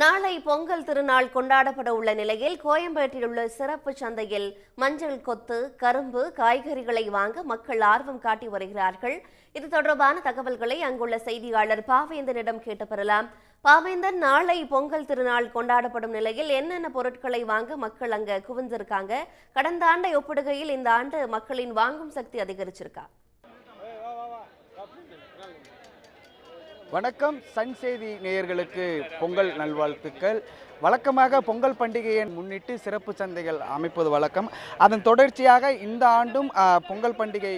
நாளை பொங்கல் திருநாள் கொண்டாடப்பட உள்ள நிலையில் கோயம்பேட்டில் உள்ள சிறப்பு சந்தையில் மஞ்சள் கொத்து கரும்பு காய்கறிகளை வாங்க மக்கள் ஆர்வம் காட்டி வருகிறார்கள். இது தொடர்பான தகவல்களை அங்குள்ள செய்தியாளர் பாவேந்தனிடம் கேட்டு பெறலாம் பாவேந்தன் நாளை பொங்கல் திருநாள் கொண்டாடப்படும் நிலையில் என்னென்ன பொருட்களை வாங்க மக்கள் அங்க குவிந்திருக்காங்க? கடந்த ஆண்டை ஒப்பிடுகையில் இந்த ஆண்டு மக்களின் வாங்கும் சக்தி அதிகரிச்சிருக்கா? வணக்கம். சன் செய்தி நேயர்களுக்கு பொங்கல் நல்வாழ்த்துக்கள். வழக்கமாக பொங்கல் பண்டிகையை முன்னிட்டு சிறப்பு சந்தைகள் அமைப்பது வழக்கம். அதன் தொடர்ச்சியாக இந்த ஆண்டும் பொங்கல் பண்டிகை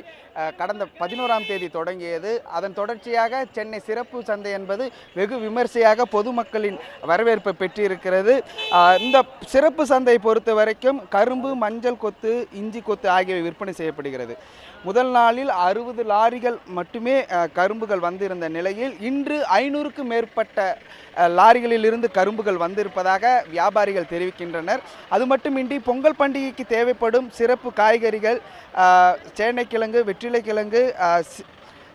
கடந்த பதினோராம் தேதி தொடங்கியது. அதன் தொடர்ச்சியாக சென்னை சிறப்பு சந்தை என்பது வெகு விமர்சையாக பொதுமக்களின் வரவேற்பை பெற்றிருக்கிறது. இந்த சிறப்பு சந்தை பொறுத்த வரைக்கும் கரும்பு மஞ்சள் கொத்து இஞ்சி கொத்து ஆகியவை விற்பனை செய்யப்படுகிறது. முதல் நாளில் அறுபது லாரிகள் மட்டுமே கரும்புகள் வந்திருந்த நிலையில் இன்று ஐநூறுக்கும் மேற்பட்ட லாரிகளிலிருந்து கரும்புகள் வந்திருப்பதாக வியாபாரிகள் தெரிவிக்கின்றனர். அது மட்டுமின்றி பொங்கல் பண்டிகைக்கு தேவைப்படும் சிறப்பு காய்கறிகள் அஹ், சேனைக்கிழங்கு வெற்றிலைக்கிழங்கு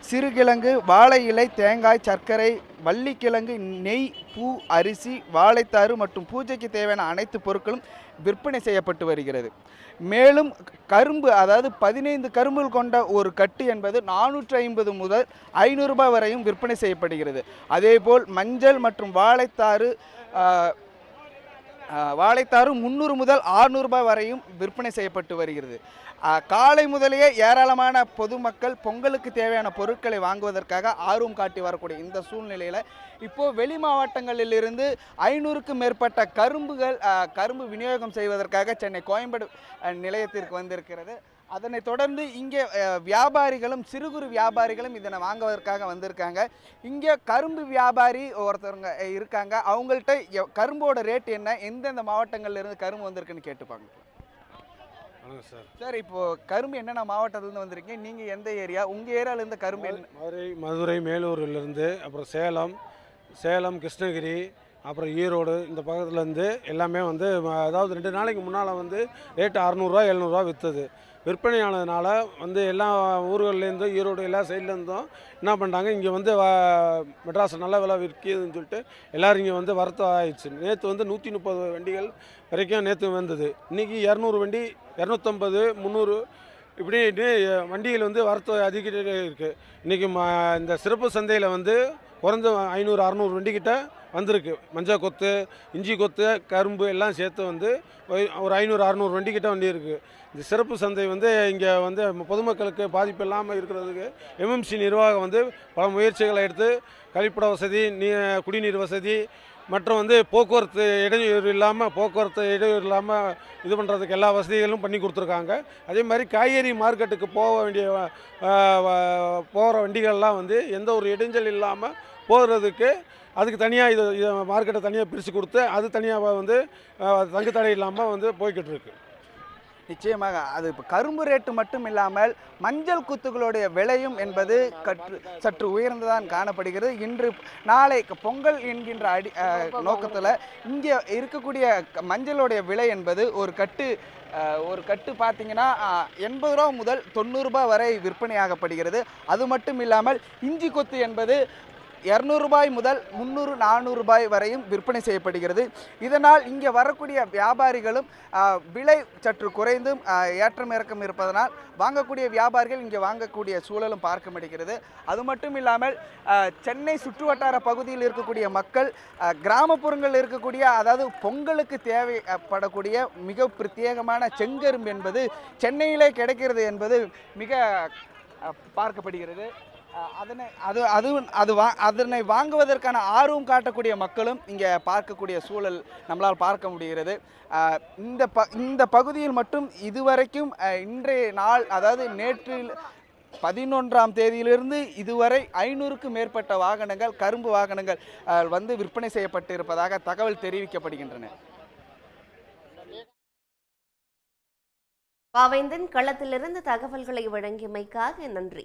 சிறுகிழங்கு வாழை இலை தேங்காய் சர்க்கரை வள்ளிக்கிழங்கு நெய் பூ அரிசி வாழைத்தாறு மற்றும் பூஜைக்கு தேவையான அனைத்து பொருட்களும் விற்பனை செய்யப்பட்டு வருகிறது. மேலும் கரும்பு அதாவது பதினைந்து கரும்புகள் கொண்ட ஒரு கட்டு என்பது நானூற்றி ஐம்பது முதல் ஐநூறுரூபாய் வரையும் விற்பனை செய்யப்படுகிறது. அதேபோல் மஞ்சள் மற்றும் வாழைத்தாறு வாழைத்தாறு முந்நூறு முதல் ஆறுநூறுபாய் வரையும் விற்பனை செய்யப்பட்டு வருகிறது. காலை முதலேயே ஏராளமான பொதுமக்கள் பொங்கலுக்கு தேவையான பொருட்களை வாங்குவதற்காக ஆர்வம் காட்டி வரக்கூடிய இந்த சூழ்நிலையில் இப்போது வெளி மாவட்டங்களிலிருந்து ஐநூறுக்கும் மேற்பட்ட கரும்புகள் கரும்பு விநியோகம் செய்வதற்காக சென்னை கோயம்பேடு நிலையத்திற்கு வந்திருக்கிறது. அதனைத் தொடர்ந்து இங்கே வியாபாரிகளும் சிறு குறு வியாபாரிகளும் இதனை வாங்குவதற்காக வந்திருக்காங்க. இங்கே கரும்பு வியாபாரி ஒருத்தவங்க இருக்காங்க. அவங்கள்ட்ட கரும்போட ரேட் என்ன? எந்தெந்த மாவட்டங்கள்ல இருந்து கரும்பு வந்திருக்குன்னு கேட்டுப்பாங்க வணக்கம் சார். சார் இப்போ கரும்பு என்னென்ன மாவட்டத்துலேருந்து வந்திருக்கீங்க நீங்கள் எந்த ஏரியா? உங்கள் ஏரியால இருந்து கரும்பு என்ன? மதுரை மதுரை மேலூர்லேருந்து அப்புறம் சேலம் சேலம் கிருஷ்ணகிரி அப்புறம் ஈரோடு இந்த பக்கத்துலேருந்து எல்லாமே வந்து அதாவது ரெண்டு நாளைக்கு முன்னால் வந்து ரேட்டு அறநூறுவா எழுநூறுவா விற்றுது விற்பனையானதுனால வந்து எல்லா ஊர்கள்லேருந்தும் ஈரோடு எல்லா சைட்லேருந்தும் என்ன பண்ணிட்டாங்க இங்கே வந்து வ- மெட்ராஸ் நல்ல விலை விற்கிதுன்னு சொல்லிட்டு எல்லோரும் இங்கே வந்து வரத்து ஆயிடுச்சு. நேற்று வந்து நூற்றி முப்பது வண்டிகள் வரைக்கும் நேற்று வந்தது. இன்றைக்கி இரநூறு வண்டி இரநூத்தம்பது முந்நூறு இப்படி இப்படி வண்டிகள் வந்து வரத்து அதிகிட்டே இருக்குது இன்றைக்கி இந்த சிறப்பு சந்தையில் வந்து குறைஞ்ச ஐநூறு அறநூறு வண்டி கிட்ட வந்திருக்கு. மஞ்சள் கொத்து இஞ்சி கொத்து கரும்பு எல்லாம் சேர்த்து வந்து ஒரு- ஒரு ஐநூறு அறநூறு வண்டிக்கிட்ட வண்டி இருக்குது இந்த சிறப்பு சந்தை வந்து இங்கே வந்து பொதுமக்களுக்கு பாதிப்பு இல்லாமல் இருக்கிறதுக்கு எம்எம்சி நிர்வாகம் வந்து பல முயற்சிகளை எடுத்து கழிப்பிட வசதி நீ குடிநீர் வசதி மற்றும் வந்து போக்குவரத்து இடையூறு இல்லாமல் போக்குவரத்து இடையூறு இல்லாமல் இது பண்ணுறதுக்கு எல்லா வசதிகளும் பண்ணி கொடுத்துருக்காங்க. அதே மாதிரி காய்கறி மார்க்கெட்டுக்கு போக வேண்டிய போகிற வண்டிகள்லாம் வந்து எந்த ஒரு இடைஞ்சல் இல்லாமல் போகிறதுக்கு அதுக்கு தனியாக இது மார்க்கெட்டை தனியாக பிரித்து கொடுத்து அது தனியாக வந்து அஹ், தங்கு தடை இல்லாமல் வந்து போய்கிட்டு இருக்குது நிச்சயமாக அது இப்போ கரும்பு ரேட்டு மட்டும் இல்லாமல் மஞ்சள் குத்துகளுடைய விலையும் என்பது கற்று சற்று உயர்ந்துதான் காணப்படுகிறது. இன்று நாளை பொங்கல் என்கின்ற அடி நோக்கத்தில் இங்கே இருக்கக்கூடிய மஞ்சளுடைய விலை என்பது ஒரு கட்டு ஒரு கட்டு பார்த்தீங்கன்னா எண்பது ரூபா முதல் தொண்ணூறுரூபா வரை விற்பனையாகப்படுகிறது. அது மட்டும் இல்லாமல் இஞ்சி கொத்து என்பது இரநூறுபாய் முதல் முந்நூறு நானூறு ரூபாய் வரையும் விற்பனை செய்யப்படுகிறது. இதனால் இங்கே வரக்கூடிய வியாபாரிகளும் விலை சற்று குறைந்தும் ஏற்றம் இறக்கம் இருப்பதனால் வாங்கக்கூடிய வியாபாரிகள் இங்கே வாங்கக்கூடிய சூழலும் பார்க்க முடிகிறது. அது மட்டும் இல்லாமல் சென்னை சுற்றுவட்டார பகுதியில் இருக்கக்கூடிய மக்கள் கிராமப்புறங்களில் இருக்கக்கூடிய அதாவது பொங்கலுக்கு தேவைப்படக்கூடிய மிக பிரத்யேகமான செங்கரும்பு என்பது சென்னையிலே கிடைக்கிறது என்பது மிக பார்க்கப்படுகிறது. அதனை அது அது அது வா அதனை வாங்குவதற்கான ஆர்வம் காட்டக்கூடிய மக்களும் இங்கே பார்க்கக்கூடிய சூழல் நம்மளால் பார்க்க முடிகிறது. இந்த ப இந்த பகுதியில் மட்டும் இதுவரைக்கும் இன்றைய நாள் அதாவது நேற்றில் பதினொன்றாம் தேதியிலிருந்து இதுவரை ஐநூறுக்கும் மேற்பட்ட வாகனங்கள் கரும்பு வாகனங்கள் வந்து விற்பனை செய்யப்பட்டு இருப்பதாக தகவல் தெரிவிக்கப்படுகின்றன. பாவேந்தன் களத்திலிருந்து தகவல்களை வழங்கியமைக்காக நன்றி.